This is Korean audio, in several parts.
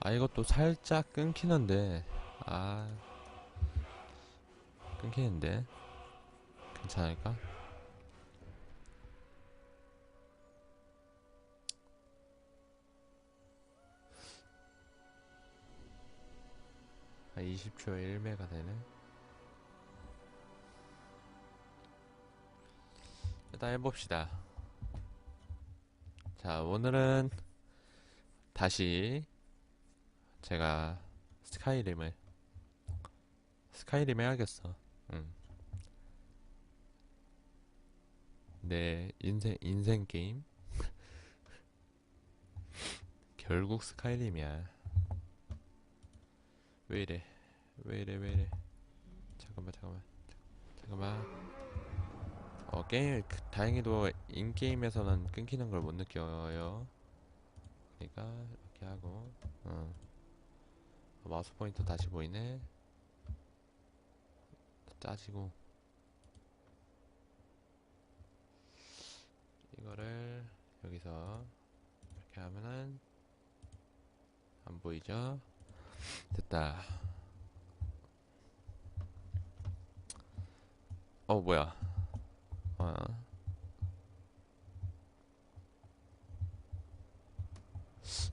아 이것도 살짝 끊기는데. 아 끊기는데. 괜찮을까? 아 20초에 1메가 되네. 일단 해봅시다. 자 오늘은 다시 제가 스카이림을 스카이림 해야겠어. 응. 내 인생 인생 게임 결국 스카이림이야. 왜 이래? 왜 이래? 왜 이래? 잠깐만 잠깐만 잠깐만. 어 게임 그- 다행히도 인 게임에서는 끊기는 걸 못 느껴요. 그러니까 이렇게 하고. 어. 마우스 포인터 다시 보이네. 짜지고 이거를 여기서 이렇게 하면은 안 보이죠? 됐다. 어 뭐야? 어.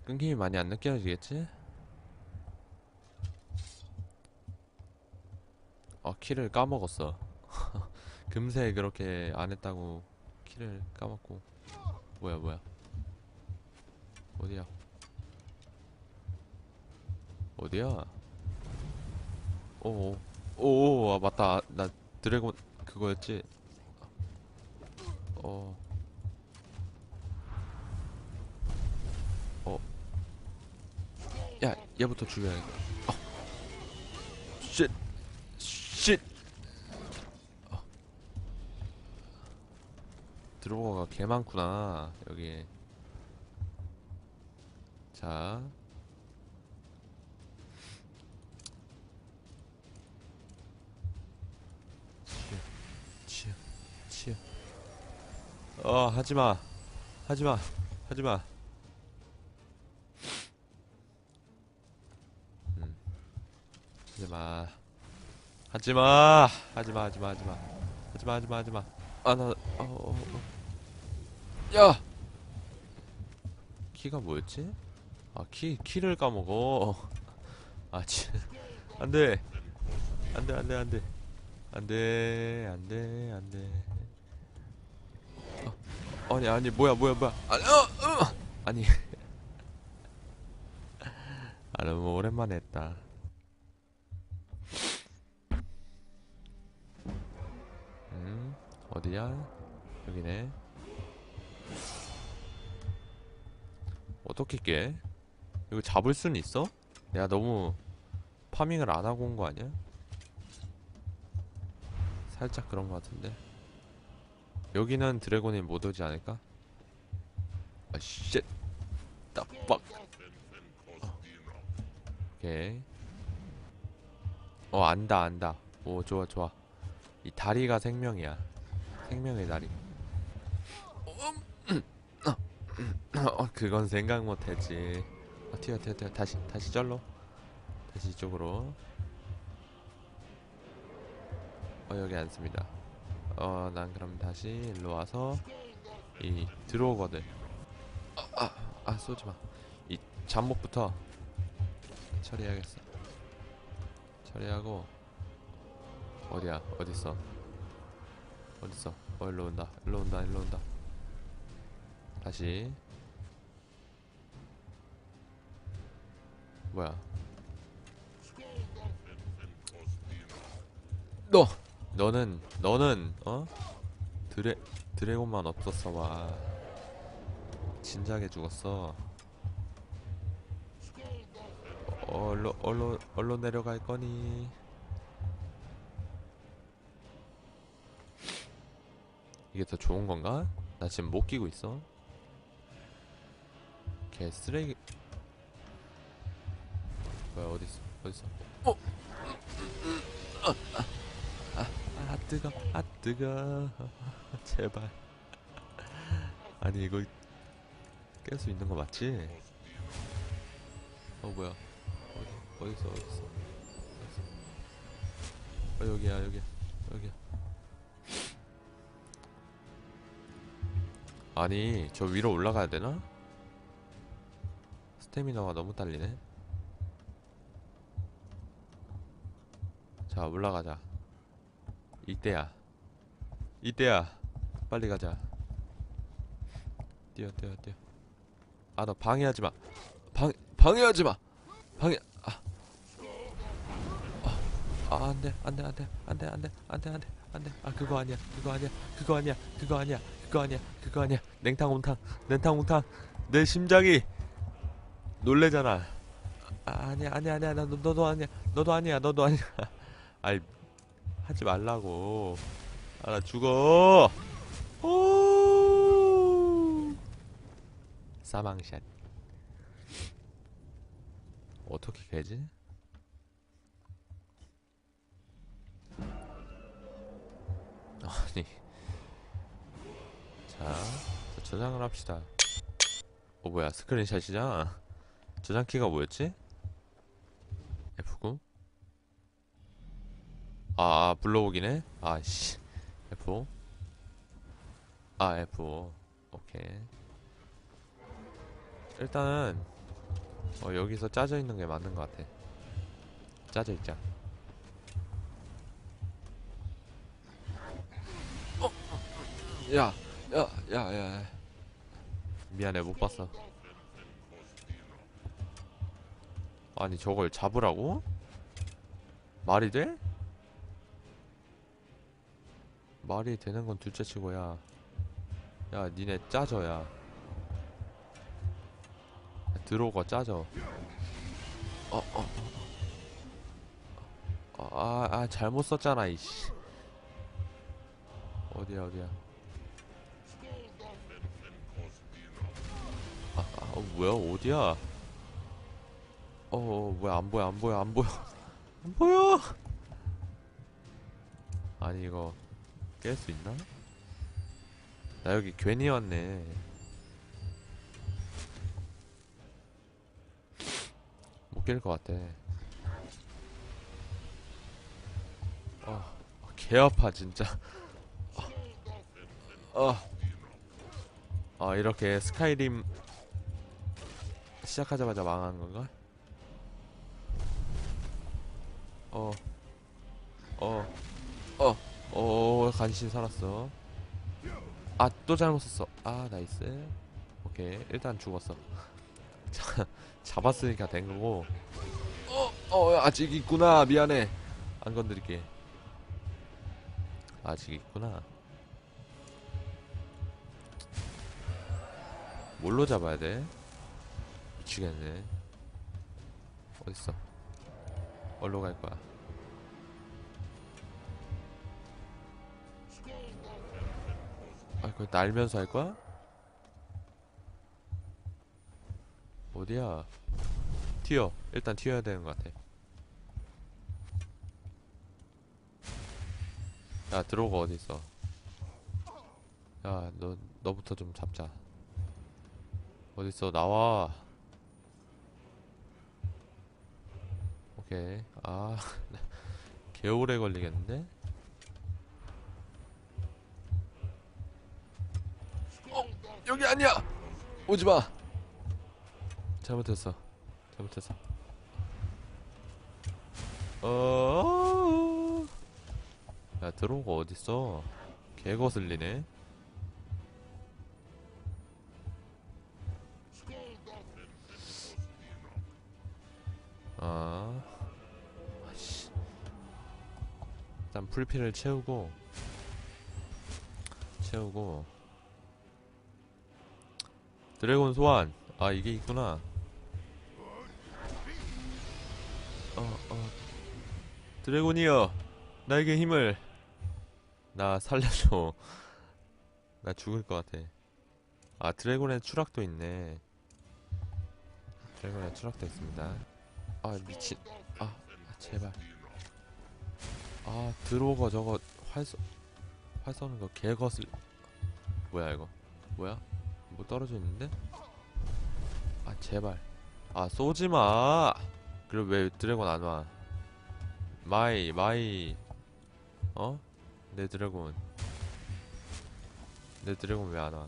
끊김이 많이 안 느껴지겠지? 어, 키를 까먹었어. 금세 그렇게 안 했다고 키를 까먹고. 뭐야, 뭐야. 어디야? 어디야? 오오. 오오, 아, 맞다. 나 드래곤 그거였지? 어. 어. 야, 얘부터 죽여야겠다. 드로거가 개 많구나 여기. 자. 치어 치어 치어 어 하지마. 하지마. 하지마. 음. 하지마. 하지마. 하지마 하지마 하지마. 하지마 하지마 하지마 아 나 어, 어, 어. 야! 키가 뭐였지? 아 키 키를 까먹어. 아치 안돼. 안 돼 안 돼 안 돼. 안 돼 안 돼 안 돼. 어, 아니 아니 뭐야 뭐야 뭐야. 아니 어, 어. 아니. 아 너무 오랜만에 했다. 음, 어디야? 여기네. 어떻게 깨? 이거 잡을 순 있어? 내가 너무 파밍을 안 하고 온 거 아니야? 살짝 그런 거 같은데. 여기는 드래곤이 못 오지 않을까? 아, 쉣. 따빡. 어. 오케이. 어, 안다, 안다. 오, 좋아, 좋아. 이 다리가 생명이야. 생명의 다리. 어, 그건 생각 못했지. 어, 튀어, 튀어, 튀어. 다시, 다시 절로. 다시 이쪽으로. 어, 여기 앉습니다. 어, 난 그럼 다시 일로 와서 이 들어오거든. 아, 아, 아, 쏘지 마. 이 잠목부터 처리해야겠어. 처리하고 어디야? 어딨어? 어딨어? 어 일로 온다. 일로 온다. 일로 온다. 다시. 뭐야? 너 너는 너는 어? 드래 드래곤만 없었어 와. 진작에 죽었어. 어, 얼로 얼로 얼로 내려갈 거니? 이게 더 좋은 건가? 나 지금 못 끼고 있어. 개 쓰레기. 뭐야? 어디 있어? 어? 아, 아, 아 뜨거, 아 뜨거. 제발. 아니 이거 깰 수 있는 거 맞지? 어 뭐야 어디 있어 어디 있어 어 여기야 여기야 여기야 아니 저 위로 올라가야 되나? 스태미너가 너무 딸리네. 자 올라가자. 이때야. 이때야. 빨리 가자. 뛰어 뛰어 뛰어. 아너 방해하지 마. 방, 방해하지 마. 방해 아. 아, 안 돼, 안 돼, 안 돼, 안 돼, 안 돼, 안 돼, 안 돼, 안 돼. 아, 그거 아니야, 그거 아니야, 그거 아니야, 그거 아니야, 그거 아니야, 그거 아니야. 냉탕 온탕, 냉탕 온탕. 내 심장이 놀래잖아. 아, 아니야, 아니야, 아니야, 나, 너, 너도 아니야, 너도 아니야, 너도 아니야. 아이, 하지 말라고. 아, 나 죽어. 오! 사망샷. 어떻게 깨지? 아니 자, 자, 저장을 합시다. 어 뭐야 스크린샷이잖아. 저장키가 뭐였지? F9? 아, 아 불러오기네? 아씨. F5 아 F5 오케이. 일단은 어, 여기서 짜져 있는 게 맞는 것 같아. 짜져 있자. 야, 야, 야, 야. 미안해, 못 봤어. 아니, 저걸 잡으라고? 말이 돼? 말이 되는 건 둘째 치고야. 야, 니네 짜져, 야. 야, 들어오고 짜져. 어, 어, 어. 아, 아, 잘못 썼잖아, 이씨. 어디야, 어디야. 뭐야 어디야? 어, 어 뭐야 안 보여 안 보여 안 보여 안 보여. 아니 이거 깰 수 있나? 나 여기 괜히 왔네. 못 깰 것 같아. 아, 개 아파 진짜. 아, 아 이렇게 스카이림 시작하자마자 망한 건가? 어, 어, 어, 어, 간신 살았어. 아, 또 잘못 썼어. 아, 나이스. 오케이, 일단 죽었어. 자, 잡았으니까 된 거고. 어, 어, 아직 있구나. 미안해. 안 건드릴게. 아직 있구나. 뭘로 잡아야 돼? 미치겠네. 어딨어? 어디로 갈 거야? 아, 그걸 날면서 할 거야? 어디야? 튀어. 일단 튀어야 되는 것 같아. 야, 들어오고 어디 있어? 야, 너, 너부터 좀 잡자. 어딨어? 나와. 오케이. 아, 개오래 걸리겠는데? 어, 여기 아니야. 오지 마. 잘못했어. 잘못했어. 어. 야, 들어오고 어딨어? 개 거슬리네. 풀피를 채우고, 채우고. 드래곤 소환. 아, 이게 있구나. 어, 어. 드래곤이여, 나에게 힘을. 나 살려줘. 나 죽을 것 같아. 아, 드래곤의 추락도 있네. 드래곤의 추락도 있습니다. 아 미친 아, 아, 제발 아 들어오고 저거 활 쏘, 활 쏘는 거 개것을 뭐야 이거? 뭐야? 뭐 떨어져 있는데? 아 제발. 아 쏘지마. 그럼 왜 드래곤 안와? 마이 마이. 어? 내 드래곤. 내 드래곤 왜 안와?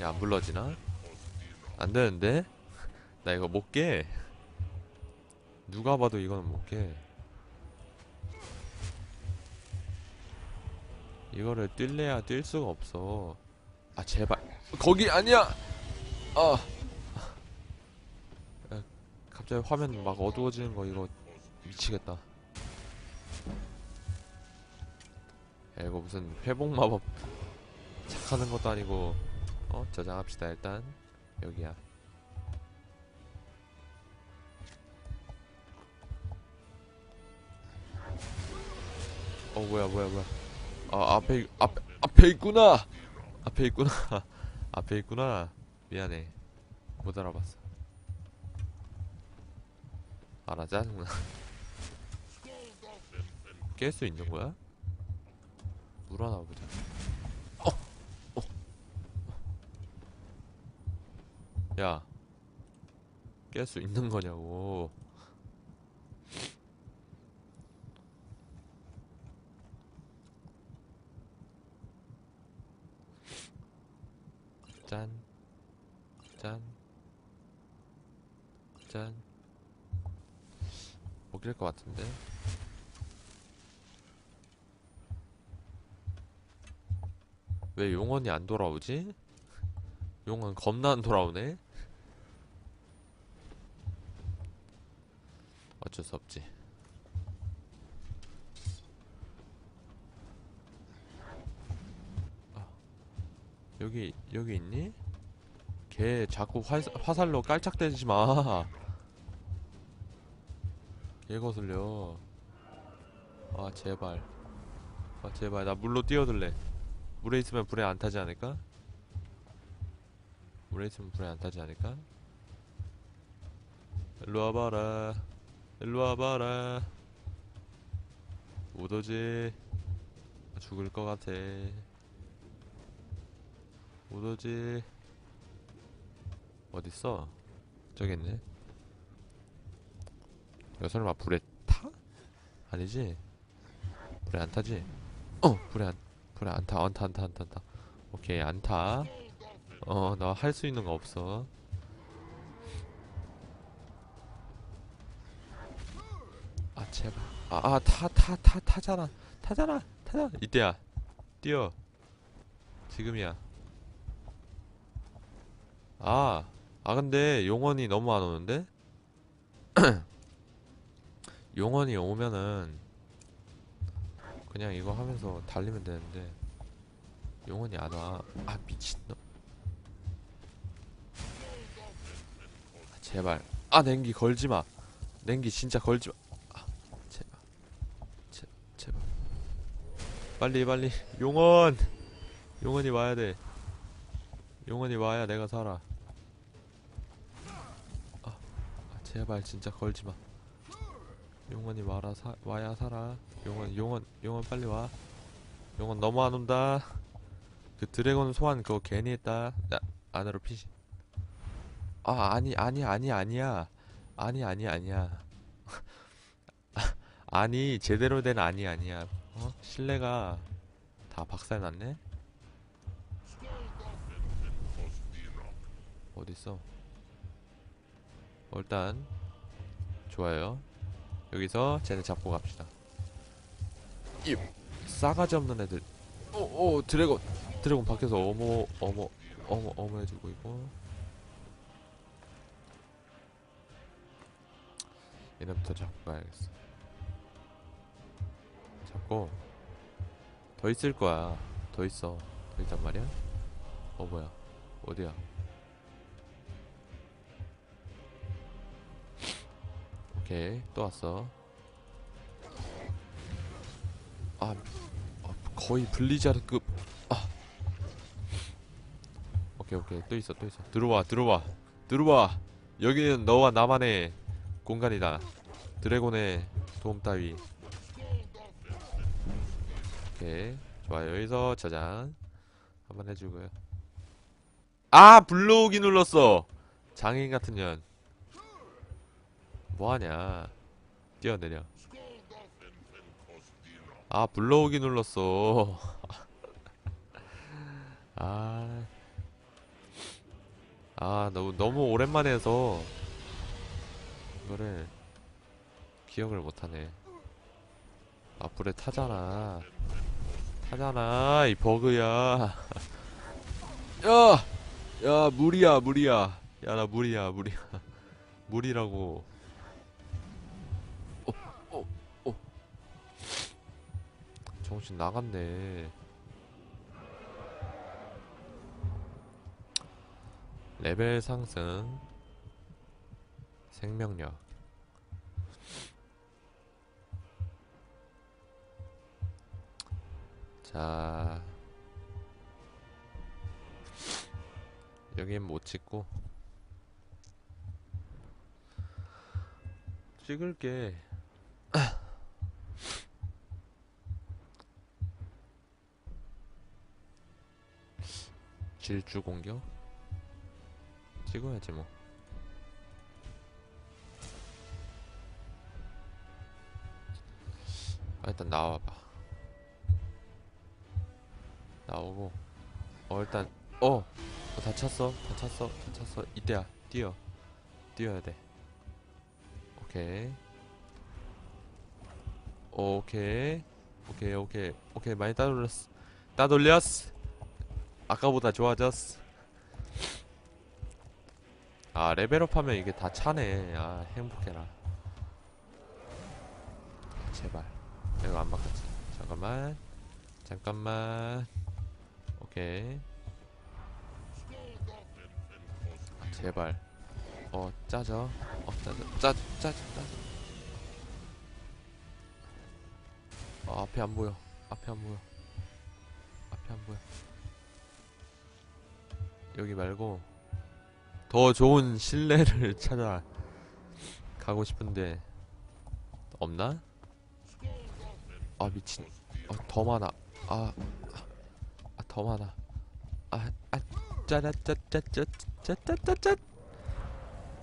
야 안 불러지나? 안 되는데? 나 이거 못 깨. 누가 봐도 이거는 못 깨. 이거를 뛸래야 뛸 수가 없어. 아 제발 거기 아니야. 아. 야, 갑자기 화면 막 어두워지는 거 이거 미치겠다. 야 이거 무슨 회복 마법 착하는 것도 아니고 어 저장합시다 일단 여기야. 어 뭐야 뭐야 뭐야. 아 앞에 앞 앞에 있구나! 앞에 있구나. 앞에 있구나. 미안해. 못 알아봤어. 알아 짜증나 깰 수 있는 거야? 물어나 보자 어! 어! 야 깰 수 있는 거냐고 짠, 짠, 짠. 먹힐 것 같은데. 왜 용원이 안 돌아오지? 용원 겁나 안 돌아오네? 어쩔 수 없지. 여기 여기 있니? 걔 자꾸 화, 화살로 깔짝대지 마. 개 거슬려. 아 제발. 아 제발 나 물로 뛰어들래. 물에 있으면 불에 안 타지 않을까? 물에 있으면 불에 안 타지 않을까? 일로 와봐라. 일로 와봐라. 못 오지. 죽을 것 같아. 못 오지. 어딨어? 저기 있네. 이거 설마 불에 타? 아니지? 불에 안 타지? 어! 불에 안, 불에 안 타, 안 타, 안 타, 안 타, 안 타. 오케이, 안 타. 어, 나 할 수 있는 거 없어. 아, 제발. 아, 아, 타, 타, 타, 타잖아. 타잖아. 타잖아. 이때야. 뛰어. 지금이야. 아, 아 근데 용원이 너무 안 오는데? 용원이 오면은 그냥 이거 하면서 달리면 되는데 용원이 안 와. 아 미친놈. 아, 제발. 아 냉기 걸지 마. 냉기 진짜 걸지 마. 아, 제발. 제, 제발. 빨리 빨리 용원. 용원이 와야 돼. 용원이 와야 내가 살아. 아, 아, 제발 진짜 걸지 마. 용원이 와라 사, 와야 살아. 용원 용원 용원 빨리 와. 용원 너무 안 온다. 그 드래곤 소환 그거 괜히 했다. 야, 안으로 피시. 아 아니 아니 아니 아니야. 아니 아니 아니야. 아니 제대로 된 아니 아니야. 어? 신뢰가 다 박살났네. 어딨어? 어, 일단 좋아요. 여기서 쟤네 잡고 갑시다. 이 싸가지 없는 애들. 오, 오 드래곤 드래곤 밖에서 어머 어머 어머 어머 해주고 있고. 얘네부터 잡고 가야겠어. 잡고 더 있을 거야. 더 있어. 더 있단 말이야? 어 뭐야? 어디야? 오케이 또 왔어 아, 아, 거의 블리자르급 아 오케이 오케이 또 있어 또 있어 들어와 들어와 들어와 여기는 너와 나만의 공간이다 드래곤의 도움 따위 오케이 좋아요. 여기서 저장 한번 해주고요. 아 불러오기 눌렀어. 장애인 같은 년. 뭐하냐? 뛰어내려. 아 불러오기 눌렀어. 아. 아 너무 너무 오랜만에 해서 이거를 기억을 못하네. 아 불에 타잖아. 타잖아 이 버그야. 야, 야 물이야 물이야. 야 나 물이야 물이야. 물이라고. 어, 어, 어. 정신 나갔네. 레벨 상승. 생명력. 자. 여긴 못 찍고. 찍을게. 질주 공격? 찍어야지 뭐. 아, 일단 나와봐. 나오고. 어, 일단, 어! 어, 다 찼어. 다 찼어. 다 찼어. 이때야. 뛰어. 뛰어야 돼. 오케이. 오케이. 오케이, 오케이. 오케이. 많이 따돌렸어. 따돌렸어. 아까보다 좋아졌어. 아, 레벨업 하면 이게 다 차네. 아, 행복해라. 제발. 이거 안 바꿨지. 잠깐만. 잠깐만. 오케이. 아, 제발. 어, 짜져. 어, 짜져. 짜져, 짜져, 짜져. 어, 앞에 안 보여. 앞에 안 보여. 앞에 안 보여. 여기 말고 더 좋은 실내를 찾아 가고 싶은데 없나? 아 미친 어, 더 많아 아, 아, 더 많아. 아, 아 짜라짜짜짜짜짜짜짜.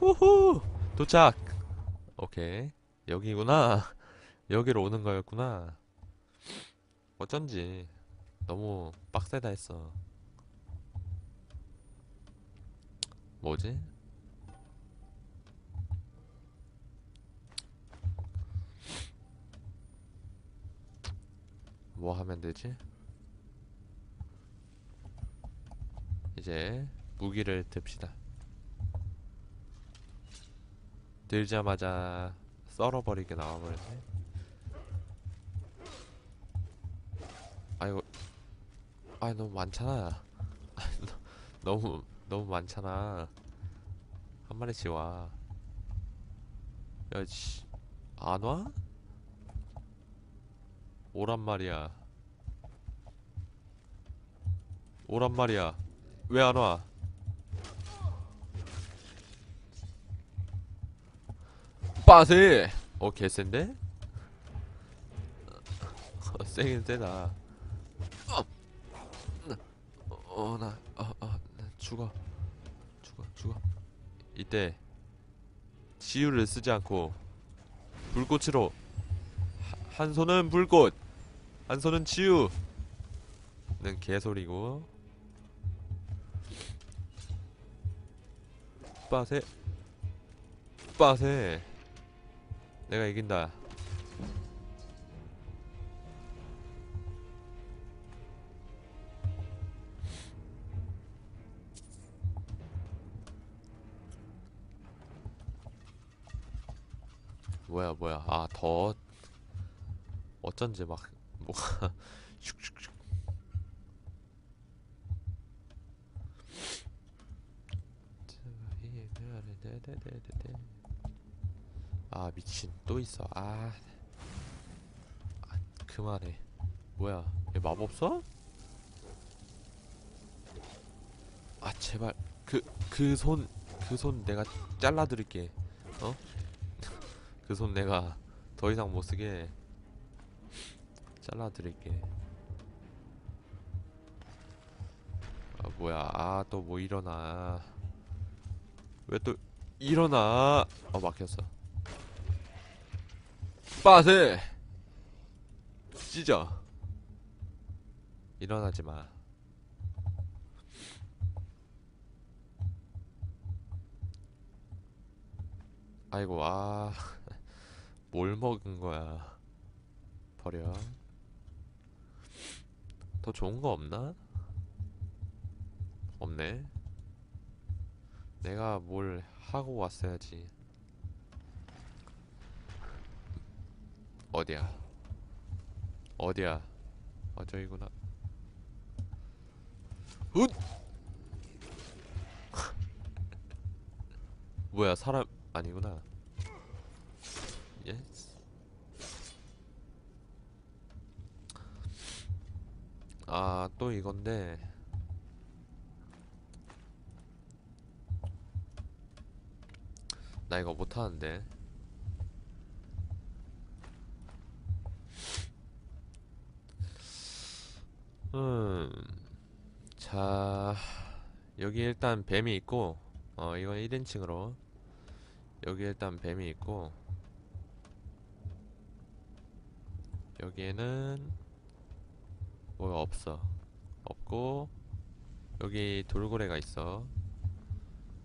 우후. 도착. 오케이. 여기구나. 여기로 오는 거였구나. 어쩐지 너무 빡세다 했어. 뭐지? 뭐 하면 되지? 이제 무기를 듭시다. 들자마자 썰어버리게 나와버렸네. 아이고, 아 너무 많잖아. 너무 너무 많잖아. 한 마리씩 와. 야, 씨, 안 와? 오란 말이야. 오란 말이야. 왜 안 와? 빠세! 어, 개센데? 어, 세긴 세다. 어, 어, 나, 어, 어, 나 죽어. 죽어, 죽어. 이때, 치유를 쓰지 않고, 불꽃으로, 하- 한 손은 불꽃, 한 손은 치유! 는 개소리고. 빠세. 빠세. 내가 이긴다. 뭐야 뭐야 아더 어쩐지 막 뭐가 아 미친. 또 있어. 아, 아 그만해. 뭐야? 얘 마법 써? 아 제발. 그 그 손 그 손 내가 잘라드릴게. 어? 그 손 내가 더 이상 못 쓰게 잘라드릴게. 아, 뭐야. 아 또 뭐 일어나. 왜 또 일어나. 어 막혔어. 빠세. 찢어. 일어나지 마. 아이고 아. 뭘 먹은 거야. 버려. 더 좋은 거 없나? 없네. 내가 뭘 하고 왔어야지. 어디야? 어디야? 어 저기구나. 훗! 뭐야 사람 아니구나. 예스. 아또 이건데 나 이거 못하는데 음, 자, 여기 일단 뱀이 있고, 어, 이건 1인칭으로. 여기 일단 뱀이 있고, 여기에는 뭐가 없어. 없고, 여기 돌고래가 있어.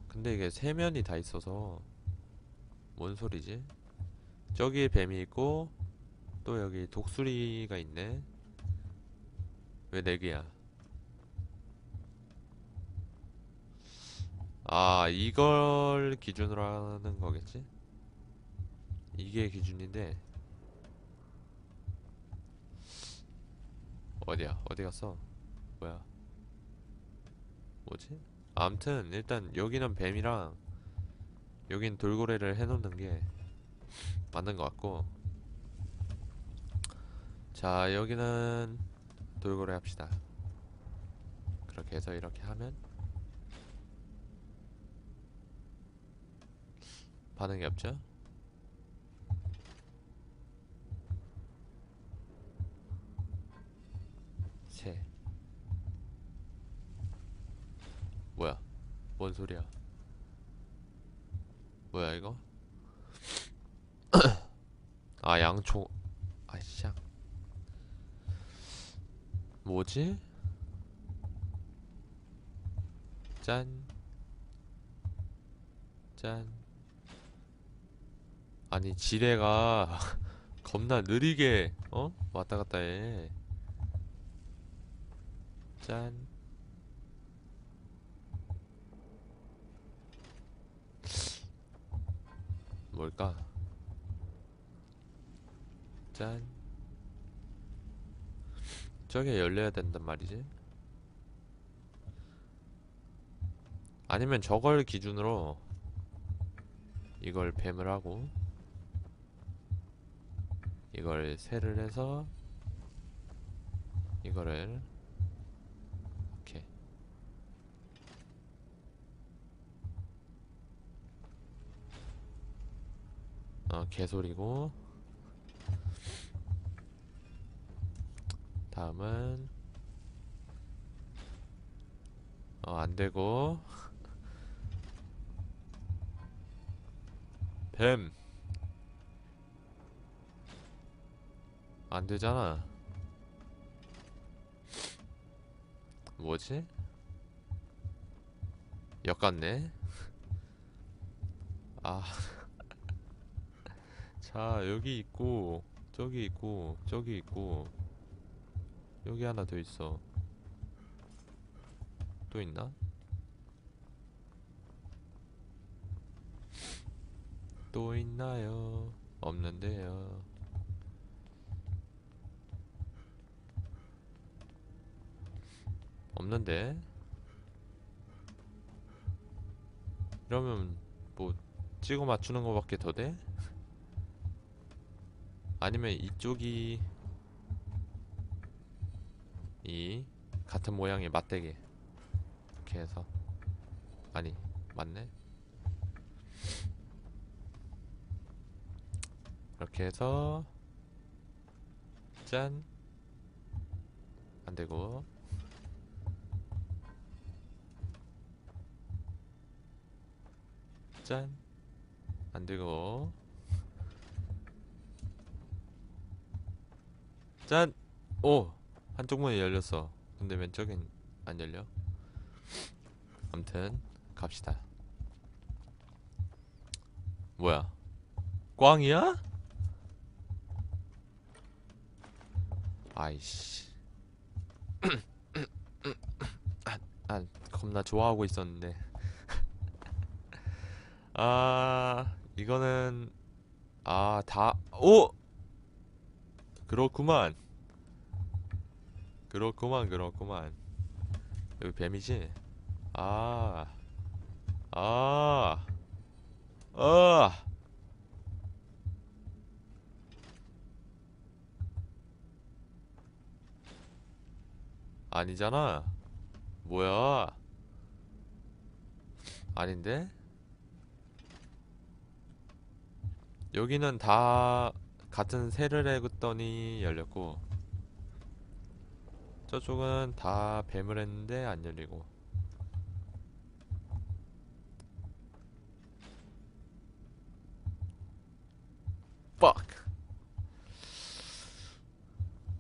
근데 이게 세 면이 다 있어서, 뭔 소리지? 저기 뱀이 있고, 또 여기 독수리가 있네. 왜 네 개야? 아, 이걸 기준으로 하는 거겠지? 이게 기준인데, 어디야? 어디 갔어? 뭐야? 뭐지? 암튼, 일단 여기는 뱀이랑, 여긴 돌고래를 해놓는 게 맞는 것 같고, 자, 여기는 돌고래 합시다. 그렇게 해서 이렇게 하면 반응이 없죠? 새 뭐야? 뭔 소리야? 뭐야 이거? 아 양초 아씨앙 뭐지? 짠. 짠. 아니, 지뢰가 겁나 느리게, 어? 왔다 갔다 해. 짠. 뭘까? 짠. 저게 열려야 된단 말이지? 아니면 저걸 기준으로 이걸 뱀을 하고 이걸 세를 해서 이거를 이렇게 어 개소리고. 다음은 어 안되고. 뱀. 안되잖아. 뭐지? 엿같네. 아 자 여기 있고 저기 있고 저기 있고 여기 하나 더 있어. 또 있나? 또 있나요? 없는데요. 없는데? 이러면 뭐 찍어 맞추는 거밖에 더 돼? 아니면 이쪽이 이 같은 모양의 맞대게 이렇게 해서 아니 맞네? 이렇게 해서 짠. 안되고. 짠. 안되고. 짠. 오. 한쪽 문이 열렸어. 근데 왼쪽엔 안 열려. 암튼 갑시다. 뭐야? 꽝이야? 아이씨. 아, 아, 겁나 좋아하고 있었는데. 아, 이거는 아, 다 오! 그렇구만. 그렇구만, 그렇구만. 여기 뱀이지? 아. 아. 아. 아니잖아. 뭐야? 아닌데? 여기는 다 같은 새를 해뒀더니 열렸고 저쪽은 다 뱀을 했는데 안 열리고. fuck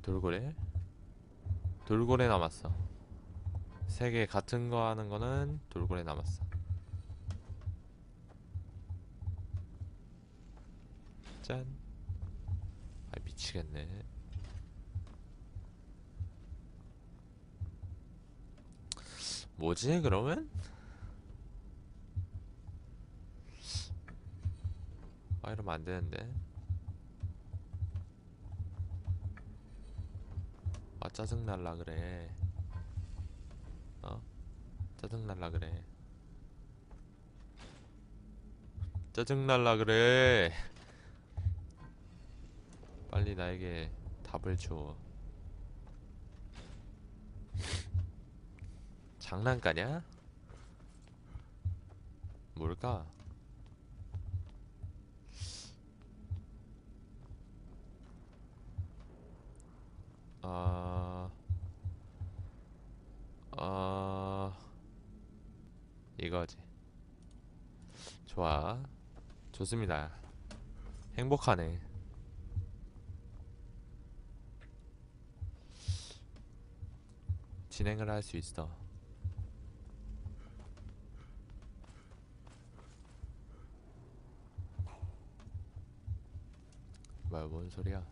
돌고래? 돌고래 남았어. 세 개 같은 거 하는 거는 돌고래 남았어. 짠. 아 미치겠네. 뭐지 그러면? 아 이러면 안 되는데. 아 짜증 날라 그래. 어? 짜증 날라 그래. 짜증 날라 그래. 빨리 나에게 답을 줘. 장난까냐? 뭘까? 아, 아, 이거지. 좋아. 좋습니다. 행복하네. 진행을 할 수 있어. 뭐야, 뭔 소리야?